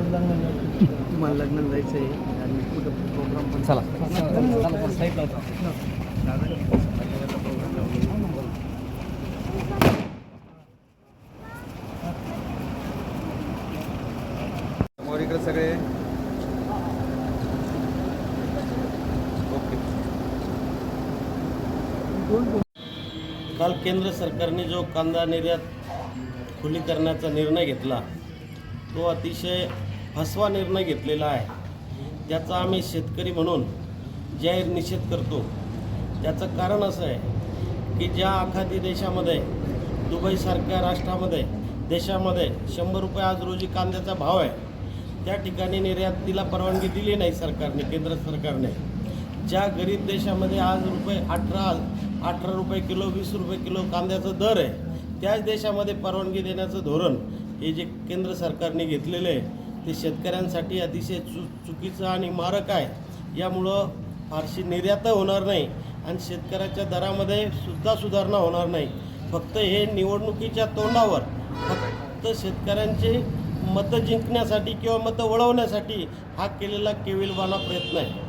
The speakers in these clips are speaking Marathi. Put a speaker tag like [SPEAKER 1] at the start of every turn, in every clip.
[SPEAKER 1] तुम्हाला लग्नाला जायचं आहे आणि कुठं प्रोग्राम पण चला.
[SPEAKER 2] समोर इकडे सगळे. ओके.
[SPEAKER 3] काल केंद्र सरकारने जो कांदा निर्यात खुली करण्याचा निर्णय घेतला. तो अतिशय फसवा निर्णय घेतलेला आहे. त्याचा आम्ही शेतकरी म्हणून जाहीर निषेध करतो. त्याचं कारण असं आहे की ज्या आखाती देशामध्ये दुबईसारख्या राष्ट्रामध्ये देशामध्ये शंभर रुपये आज रोजी कांद्याचा भाव आहे त्या ठिकाणी निर्यातीला परवानगी दिली नाही सरकारने केंद्र सरकारने. ज्या गरीब देशामध्ये आज रुपये अठरा अठरा रुपये किलो वीस रुपये किलो कांद्याचा दर आहे त्याच देशामध्ये परवानगी देण्याचं धोरण हे जे केंद्र सरकारने घेतलेलं आहे ते शेतकऱ्यांसाठी अतिशय चु चुकीचं आणि मारक आहे. यामुळं फारशी निर्यात होणार नाही आणि शेतकऱ्याच्या दरामध्ये सुद्धा सुधारणा होणार नाही. फक्त हे निवडणुकीच्या तोंडावर फक्त शेतकऱ्यांचे मतं जिंकण्यासाठी किंवा मतं वळवण्यासाठी हा केलेला केविलवाना प्रयत्न आहे.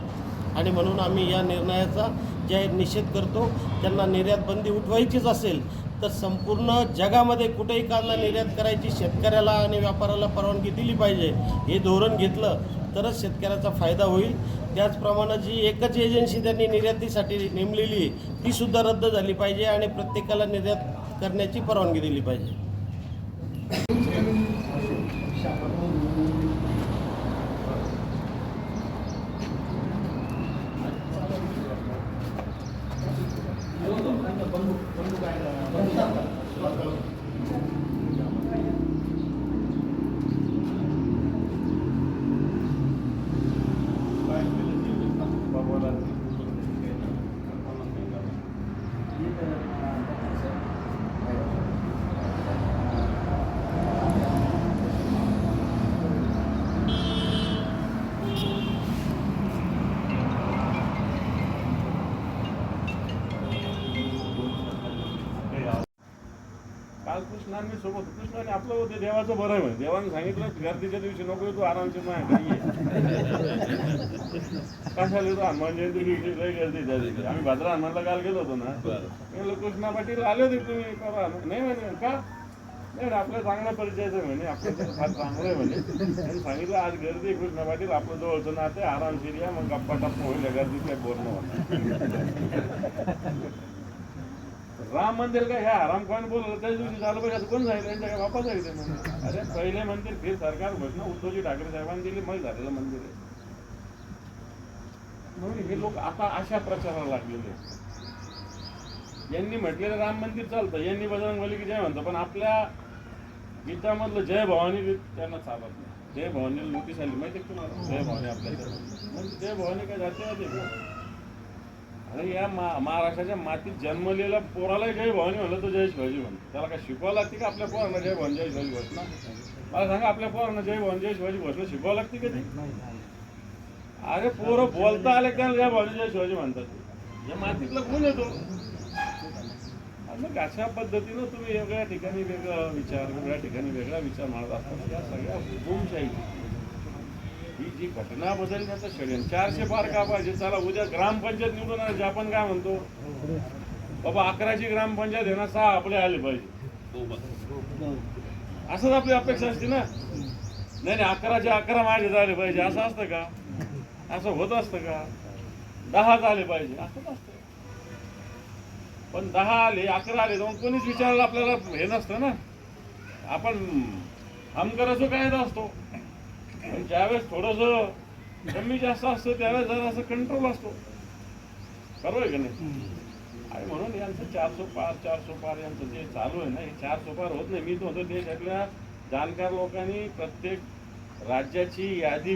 [SPEAKER 3] आणि म्हणून आम्ही या निर्णयाचा जाहीर निषेध करतो. त्यांना निर्यात बंदी उठवायचीच असेल तर संपूर्ण जगामध्ये कुठेही कांदा निर्यात करायची शेतकऱ्याला आणि व्यापाऱ्याला परवानगी दिली पाहिजे हे धोरण घेतलं तरच शेतकऱ्याचा फायदा होईल. त्याचप्रमाणे जी एकच एजन्सी त्यांनी निर्यातीसाठी नेमलेली ती सुद्धा रद्द झाली पाहिजे आणि प्रत्येकाला निर्यात करण्याची परवानगी दिली पाहिजे.
[SPEAKER 4] काल कृष्णाने सोबत कृष्णाने आपलं होते देवाचं बरं आहे देवाने सांगितलं गर्दीच्या दिवशी नको येतो आरामशीर नाही काही कशाला येतो? हनुमान जयंती दिवशी लई गर्दी त्या दिवशी आम्ही भद्रा हनुमानला काल गेलो होतो ना. म्हणलं कृष्णा पाटील आले होते तुम्ही करा नाही म्हणे का? नाही म्हणे, आपलं चांगला परिचयाचं आहे म्हणे. आपलं तर फार चांगलं आहे म्हणे. त्यांनी सांगितलं आज गर्दी कृष्णा पाटील आपलं जवळचं नातं आरामशीर या मग गप्पा टप्पा होईल या गर्दीत काय बोलणं. होणार राम मंदिर काय ह्या? आराम कोण बोललं त्याच दिवशी झालं पाहिजे असं कोण सांगितलं? त्यांच्या काय बापा सांगितलं मग अरे पहिले मंदिर फिर सरकार घोषणा उद्धवजी ठाकरे साहेबांनी दिली मग झालेलं मंदिर आहे. म्हणून हे लोक आता अशा प्रचाराला लागलेले यांनी म्हटलेलं राम मंदिर चालतं यांनी बजरंग की जय म्हणतं पण आपल्या गीतामधलं जय भवानी त्यांना चालत नाही. जय भवानीला नोटीस आली माहिती तुम्हाला? जय भवानी आपल्या म्हणजे जय भवानी काय जाते अरे या मा महाराष्ट्राच्या मातीत जन्मलेल्या पोराला जय भवानी म्हणलं तर जय शिवाजी म्हणतो त्याला काय शिकवावं लागते का आपल्या पोरांना जय भवानी जय शिवाजी घोषणा मला सांगा आपल्या पोरांना जय भवानी जय शिवाजी घोषणा शिकवावं लागते का ती? अरे पोरं बोलता आले त्याला जय भवानी जय शिवाजी म्हणतात? या मातीतला गुण येतो आणि मग अशा पद्धतीनं तुम्ही वेगळ्या ठिकाणी वेगळा विचार वेगळ्या ठिकाणी वेगळा विचार मांडत असताना या सगळ्या हुकुमशाही ही घटना बदलण्याचं षडयंत्र चारशे पार का पाहिजे? चला उद्या ग्रामपंचायत निवडून आणायची. आपण काय म्हणतो? बाबा अकराची ग्रामपंचायत आहे ना सहा आपले आले पाहिजे. असंच आपली अपेक्षा असते ना? नाही नाही अकराचे अकरा माझे झाले पाहिजे. असं असतं का? असं होत असतं का? दहा झाले पाहिजे. असंच असतं. पण दहा आले अकरा आले दोन मग कोणीच विचारायला आपल्याला हे नसतं ना? आपण हम करायचो काय असतो. पण ज्यावेळेस थोडस कमी जास्त असतं त्यावेळेस जरा असं कंट्रोल असतो. बरोबर आहे का नाही? आणि म्हणून यांचं चारसो पार चारसो पार यांचं जे चालू आहे ना हे चारसो पार होत नाही. मी तो होतो देशातल्या जाणकार लोकांनी प्रत्येक राज्याची यादी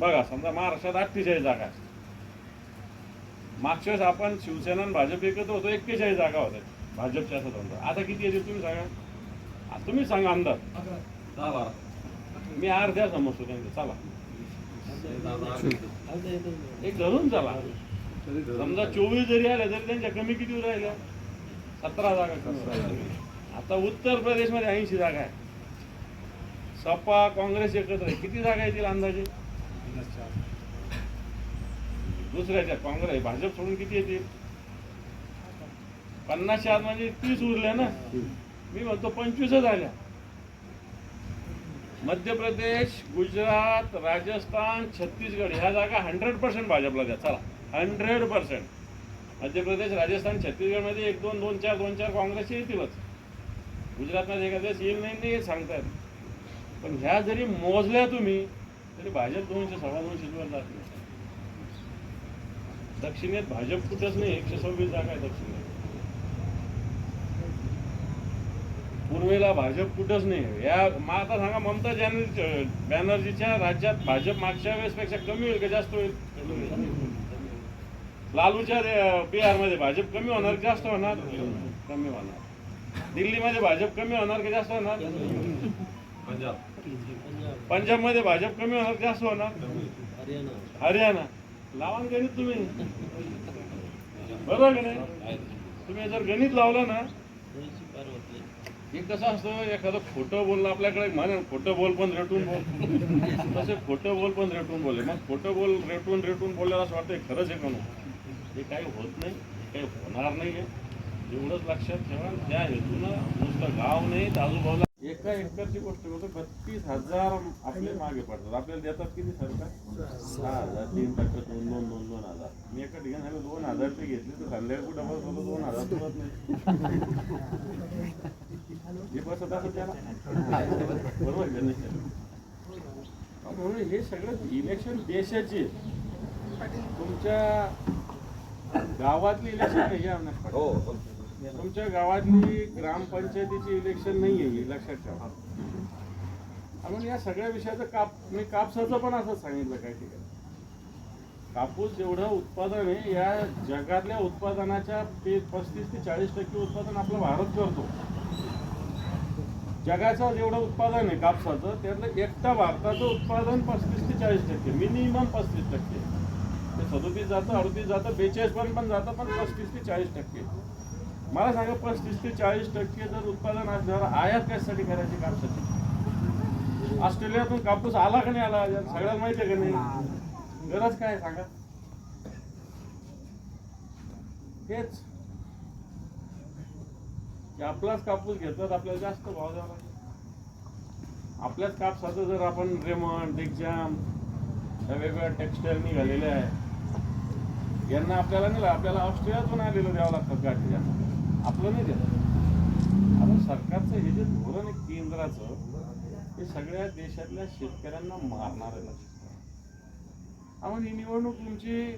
[SPEAKER 4] बघा समजा महाराष्ट्रात अठ्ठेचाळीस जागा. मागच्या वेळेस आपण शिवसेना आणि भाजप एकत्र होतो एक्केचाळीस जागा होत्या भाजपच्या असं आता किती येते तुम्ही सांगा? तुम्ही सांगा अंदाज दहा बारा. मी अर्ध्या समजतो त्यांचं चला. एक धरून चला. समजा चोवीस जरी आले तरी त्यांच्या कमी किती राहिल्या? सतरा जागा कमी. आता उत्तर प्रदेशमध्ये ऐंशी जागा आहे. सपा काँग्रेस एकत्र आहे. किती जागा येतील अंदाजे? दुसऱ्याच्या काँग्रेस भाजप सोडून किती येतील? पन्नासच्या आत म्हणजे तीस उरल्या ना? मी म्हणतो पंचवीसच आल्या. मध्य प्रदेश गुजरात राजस्थान छत्तीसगड ह्या जागा हंड्रेड पर्सेंट भाजपला द्या. चला हंड्रेड पर्सेंट मध्य प्रदेश राजस्थान छत्तीसगडमध्ये एक दोन दोन चार दोन चार काँग्रेस येतीलच. गुजरातमध्ये एखाद्या येईल नाही नाही सांगतायत पण ह्या जरी मोजल्या तुम्ही तरी भाजप दोनशे सव्वा दोनशे वर जात नाही. दक्षिणेत भाजप कुठंच नाही एकशे सव्वीस जागा आहे दक्षिणेत. पूर्वेला भाजप कुठंच नाही या मग आता सांगा ममता बॅनर्जी बॅनर्जीच्या राज्यात भाजप मागच्या वेळेसपेक्षा कमी होईल का जास्त होईल? लालूच्या बिहारमध्ये भाजप कमी होणार की जास्त होणार? कमी होणार. दिल्लीमध्ये भाजप कमी होणार की जास्त होणार?
[SPEAKER 2] पंजाब
[SPEAKER 4] पंजाबमध्ये भाजप कमी होणार जास्त होणार?
[SPEAKER 3] हरियाणा.
[SPEAKER 4] हरियाणा लावा गणित तुम्ही. बरोबर का नाही? तुम्ही जर गणित लावलं ना हे कसं असतं एखादं खोटं बोलणं आपल्याकडे म्हणे खोटं बोल पण रेटून बोल. तसे खोटं बोल पण रेटून बोलले. मग खोटं बोल रेटून रेटून बोलल्याला असं वाटतं खरंच आहे का हे काही होत नाही काही होणार नाही आहे एवढंच लक्षात ठेवा. त्या हेतूनं नुसतं गाव नाही आजूबाजूला एका एकरची गोष्ट होतं बत्तीस हजार आपले मागे पडतात. आपल्याला देतात किती सरकार? सहा हजार तीन टक्के दोन दोन एका ठिकाणी आलो, दोन हजार ते घेतले तर संध्याकाळी डबल दोन हजार नाही हे बरोबर आहे? म्हणून हे सगळं इलेक्शन देशाची आहे. तुमच्या गावातली इलेक्शन नाही हे पाहिजे.
[SPEAKER 2] हो हो.
[SPEAKER 4] तुमच्या गावातली ग्रामपंचायतीची इलेक्शन नाही आहे लक्षात ठेवा म्हणून या सगळ्या विषयाचं काप मी कापसाचं पण असं सांगितलं काही ठिकाणी कापूस एवढं उत्पादन आहे या जगातल्या उत्पादनाच्या ते पस्तीस ते चाळीस टक्के उत्पादन आपला भारत करतो. जगाचं जेवढं उत्पादन आहे कापसाचं त्यातलं एकटा भारताचं उत्पादन पस्तीस ते चाळीस टक्के मिनिमम पस्तीस टक्के. ते सदोतीस जातं अडतीस जातं बेचाळीस पण पण जातं पण पस्तीस ते चाळीस टक्के. मला सांगा पस्तीस ते चाळीस टक्के जर उत्पादन असल्यावर आयात कशासाठी करायची कापसाची? ऑस्ट्रेलियातून कापूस आला का नाही आला? सगळ्यांना माहिती आहे का नाही? गरज काय सांगा? हेच. की आपलाच कापूस घेतात आपल्याला जास्त भाव द्यावा आपल्याच कापसाचं जर आपण रेमंड डिगजाम वेगवेगळ्या टेक्स्टाईल निघालेल्या आहे यांना आपल्याला नाही आपल्याला ऑस्ट्रेलियातून आलेलं द्यावं लागतं गाठी यांना आपलं नाही देत. आता सरकारचं हे जे धोरण आहे केंद्राचं हे सगळ्या देशातल्या शेतकऱ्यांना मारणार आहे. लक्षात ठेवा. आपण ही निवडणूक तुमची